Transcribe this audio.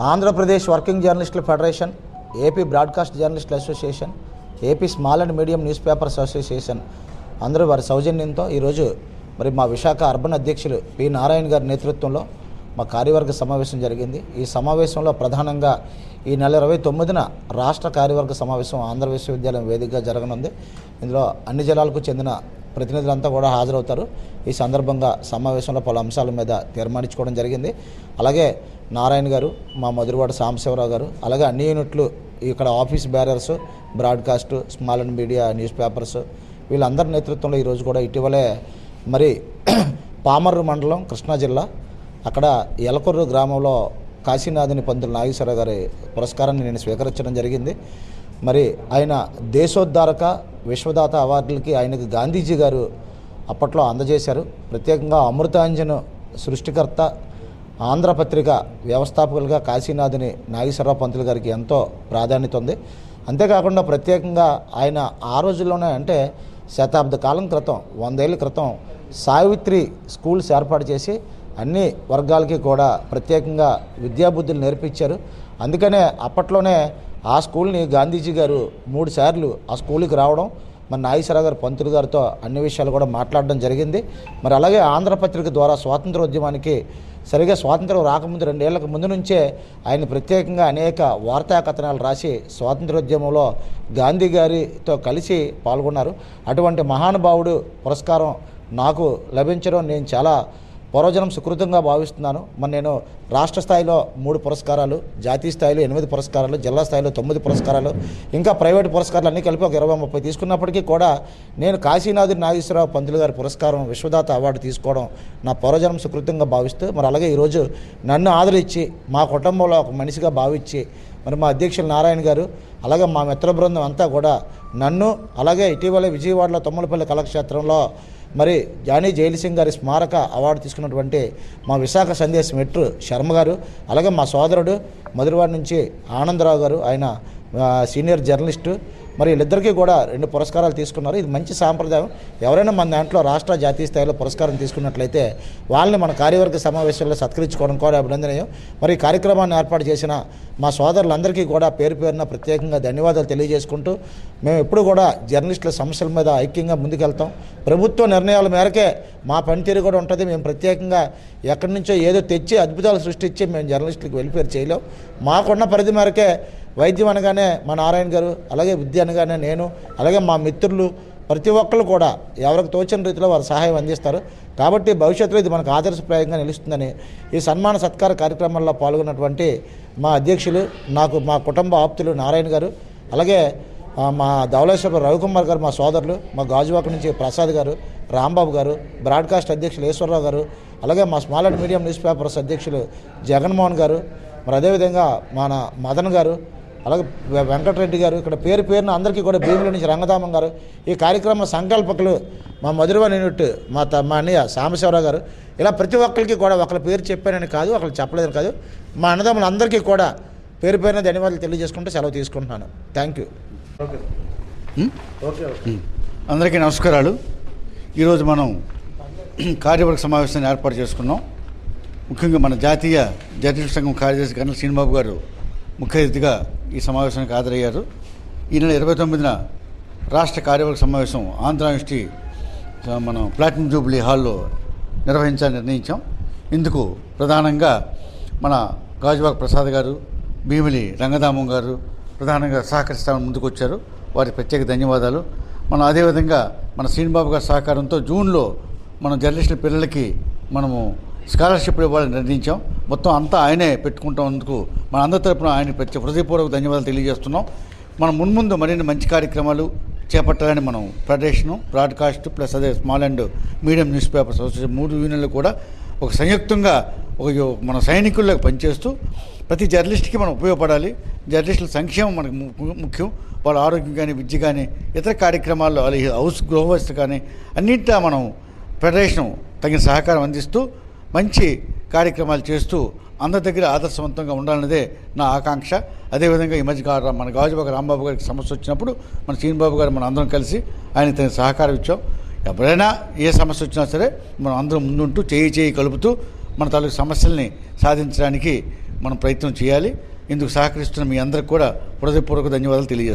Andhra Pradesh working జర్నలిస్టుల federation AP broadcast జర్నలిస్టుల association AP small and medium newspapers association అందరూ వారి సౌజన్యంతో ఈరోజు మరి మా విశాఖ అర్బన్ అధ్యక్షులు పి. నారాయణ గారి నేతృత్వంలో మా కార్యవర్గ సమావేశం జరిగింది. ఈ సమావేశంలో ప్రధానంగా ఈ నెల ఇరవై తొమ్మిదిన రాష్ట్ర కార్యవర్గ సమావేశం ఆంధ్ర విశ్వవిద్యాలయం వేదికగా జరగనుంది. ఇందులో అన్ని జిల్లాలకు చెందిన ప్రతినిధులంతా కూడా హాజరవుతారు. ఈ సందర్భంగా సమావేశంలో పలు అంశాల మీద తీర్మానించుకోవడం జరిగింది. అలాగే నారాయణ గారు మా మధురవాడ సాంబశివరావు గారు అలాగే అన్ని యూనిట్లు ఇక్కడ office bearers broadcast small and media newspapers వీళ్ళందరి నేతృత్వంలో ఈరోజు కూడా ఇటీవలే మరి పామర్రు మండలం కృష్ణా జిల్లా అక్కడ ఎలకొర్రు గ్రామంలో కాశీనాథుని పంతులు నాగేశ్వరరావు గారి పురస్కారాన్ని నేను స్వీకరించడం జరిగింది. మరి ఆయన దేశోద్ధారక విశ్వదాత అవార్డులకి ఆయనకి గాంధీజీ గారు అప్పట్లో అందజేశారు. ప్రత్యేకంగా అమృతాంజన్ సృష్టికర్త ఆంధ్రపత్రిక వ్యవస్థాపకులుగా కాశీనాథుని నాగేశ్వరరావు పంతులు గారికి ఎంతో ప్రాధాన్యత ఉంది. అంతేకాకుండా ప్రత్యేకంగా ఆయన ఆ రోజుల్లోనే అంటే శతాబ్ద కాలం క్రితం వందేళ్ళ క్రితం సావిత్రి స్కూల్స్ ఏర్పాటు చేసి అన్ని వర్గాలకి కూడా ప్రత్యేకంగా విద్యాబుద్ధులు నేర్పించారు. అందుకనే అప్పట్లోనే ఆ స్కూల్ని గాంధీజీ గారు మూడు సార్లు ఆ స్కూల్కి రావడం మన నాగేశ్వరరావు గారు పంతులు గారితో అన్ని విషయాలు కూడా మాట్లాడడం జరిగింది. మరి అలాగే ఆంధ్రపత్రిక ద్వారా స్వాతంత్రోద్యమానికి సరిగా స్వాతంత్రం రాకముందు రెండేళ్ళకు ముందు నుంచే ఆయన ప్రత్యేకంగా అనేక వార్తా కథనాలు రాసి స్వాతంత్రోద్యమంలో గాంధీ గారితో కలిసి పాల్గొన్నారు. అటువంటి మహానుభావుడు పురస్కారం నాకు లభించడం నేను చాలా పూర్వజనం సుకృతంగా భావిస్తున్నాను. మరి నేను రాష్ట్ర స్థాయిలో మూడు పురస్కారాలు జాతీయ స్థాయిలో ఎనిమిది పురస్కారాలు జిల్లా స్థాయిలో తొమ్మిది పురస్కారాలు ఇంకా ప్రైవేటు పురస్కారాలు అన్నీ కలిపి ఒక ఇరవై ముప్పై తీసుకున్నప్పటికీ కూడా నేను కాశీనాథుడి నాగేశ్వరరావు పంతులు గారి పురస్కారం విశ్వదాత అవార్డు తీసుకోవడం నా పూర్వజనం సుకృతంగా భావిస్తూ మరి అలాగే ఈరోజు నన్ను ఆదరించి మా కుటుంబంలో ఒక మనిషిగా భావించి మరి మా అధ్యక్షులు నారాయణ గారు అలాగే మా మిత్ర బృందం అంతా కూడా నన్ను అలాగే ఇటీవల విజయవాడలో తమ్ములపల్లి కళాక్షేత్రంలో మరి జానీ జైలసింగ్ గారి స్మారక అవార్డు తీసుకున్నటువంటి మా విశాఖ సందేశ్ మెట్రు శర్మ గారు అలాగే మా సోదరుడు మధురవాడ నుంచి ఆనందరావు గారు ఆయన సీనియర్ జర్నలిస్టు మరి వీళ్ళిద్దరికీ కూడా రెండు పురస్కారాలు తీసుకున్నారు. ఇది మంచి సాంప్రదాయం. ఎవరైనా మన దాంట్లో రాష్ట్ర జాతీయ స్థాయిలో పురస్కారం తీసుకున్నట్లయితే వాళ్ళని మన కార్యవర్గ సమావేశంలో సత్కరించుకోవడం కూడా అభినందనీయం. మరి ఈ కార్యక్రమాన్ని ఏర్పాటు చేసిన మా సోదరులందరికీ కూడా పేరు పేరున ప్రత్యేకంగా ధన్యవాదాలు తెలియజేసుకుంటూ మేము ఎప్పుడు కూడా జర్నలిస్టుల సమస్యల మీద ఐక్యంగా ముందుకెళ్తాం. ప్రభుత్వ నిర్ణయాల మేరకే మా పనితీరు కూడా ఉంటుంది. మేము ప్రత్యేకంగా ఎక్కడి నుంచో ఏదో తెచ్చి అద్భుతాలు సృష్టించి మేము జర్నలిస్టులకు వెల్ఫేర్ చేయలేం. మాకున్న పరిధి మేరకే వైద్యం అనగానే మా నారాయణ గారు అలాగే విద్య అనగానే నేను అలాగే మా మిత్రులు ప్రతి ఒక్కరు కూడా ఎవరికి తోచిన రీతిలో వారు సహాయం అందిస్తారు. కాబట్టి భవిష్యత్తులో ఇది మనకు ఆదర్శప్రాయంగా నిలుస్తుందని ఈ సన్మాన సత్కార కార్యక్రమంలో పాల్గొన్నటువంటి మా అధ్యక్షులు నాకు మా కుటుంబ ఆప్తులు నారాయణ గారు అలాగే మా ధవలేశ్వర రవికుమార్ గారు మా సోదరులు మా గాజువాక నుంచి ప్రసాద్ గారు రాంబాబు గారు బ్రాడ్కాస్ట్ అధ్యక్షులు ఈశ్వరరావు గారు అలాగే మా small and medium newspapers అధ్యక్షులు జగన్మోహన్ గారు మరి అదేవిధంగా మన మదన్ గారు అలాగే వెంకటరెడ్డి గారు ఇక్కడ పేరు పేరున అందరికీ కూడా భీముల నుంచి రంగధామం గారు ఈ కార్యక్రమ సంకల్పకులు మా మధురవాణి యూనిట్ మా త మా అన్నయ్య సాంబశివరావు గారు. ఇలా ప్రతి ఒక్కరికి కూడా ఒకరి పేరు చెప్పానని కాదు ఒకరు చెప్పలేదని కాదు. మా అన్నదమ్ములందరికీ కూడా పేరు పేరున ధన్యవాదాలు తెలియజేసుకుంటూ సెలవు తీసుకుంటున్నాను. Thank you. అందరికీ నమస్కారాలు. ఈరోజు మనం కార్యవర్గ సమావేశాన్ని ఏర్పాటు చేసుకున్నాం. ముఖ్యంగా మన జాతీయ జర్నలిస్ట్ సంఘం కార్యదర్శి గణల శ్రీనిబాబు గారు ముఖ్య అతిథిగా ఈ సమావేశానికి హాజరయ్యారు. ఈ నెల ఇరవై తొమ్మిదిన రాష్ట్ర కార్యవర్గ సమావేశం ఆంధ్ర యూనివర్సిటీ మనం ప్లాటినం జూబ్లీ హాల్లో నిర్వహించాలని నిర్ణయించాం. ఇందుకు ప్రధానంగా మన గాజువాక్ ప్రసాద్ గారు భీమిలి రంగదామం గారు ప్రధానంగా సహకరిస్తామని ముందుకు వచ్చారు వారికి ప్రత్యేక ధన్యవాదాలు. మనం అదేవిధంగా మన శ్రీనిబాబు గారి సహకారంతో జూన్లో మనం జర్నలిస్టుల పిల్లలకి మనము స్కాలర్షిప్ ఇవ్వాలని నిర్ణయించాం. మొత్తం అంతా ఆయనే పెట్టుకుంటున్నందుకు మన అందరి తరపున ఆయన ప్రత్యేక హృదయపూర్వక ధన్యవాదాలు తెలియజేస్తున్నాం. మనం మున్ముందు మరిన్ని మంచి కార్యక్రమాలు చేపట్టాలని మనం ఫెడరేషను బ్రాడ్కాస్ట్ ప్లస్ అదే small and medium newspapers association మూడు యూనియన్లు కూడా ఒక సంయుక్తంగా ఒక మన సైనికుల్లోకి పనిచేస్తూ ప్రతి జర్నలిస్ట్కి మనం ఉపయోగపడాలి. జర్నలిస్టుల సంక్షేమం మనకు ము- ముఖ్యం. వాళ్ళ ఆరోగ్యం కానీ విద్య కానీ ఇతర కార్యక్రమాల్లో వాళ్ళ హౌస్ గృహవస్థ కానీ అన్నింటా మనం ఫెడరేషన్ తగిన సహకారం అందిస్తూ మంచి కార్యక్రమాలు చేస్తూ అందరి దగ్గర ఆదర్శవంతంగా ఉండాలన్నదే నా ఆకాంక్ష. అదేవిధంగా ఈ మధ్య గా- మన గాజుబాబు రాంబాబు గారికి సమస్య వచ్చినప్పుడు మన శ్రీనిబాబు గారు మనం అందరం కలిసి ఆయన తన సహకారం ఇచ్చాం. ఎవరైనా ఏ సమస్య వచ్చినా సరే మనం అందరం ముందుంటూ చేయి చేయి కలుపుతూ మన తాలూకు సమస్యల్ని సాధించడానికి మనం ప్రయత్నం చేయాలి. ఇందుకు సహకరిస్తున్న మీ అందరికి కూడా హృదయపూర్వక ధన్యవాదాలు తెలియజేస్తాం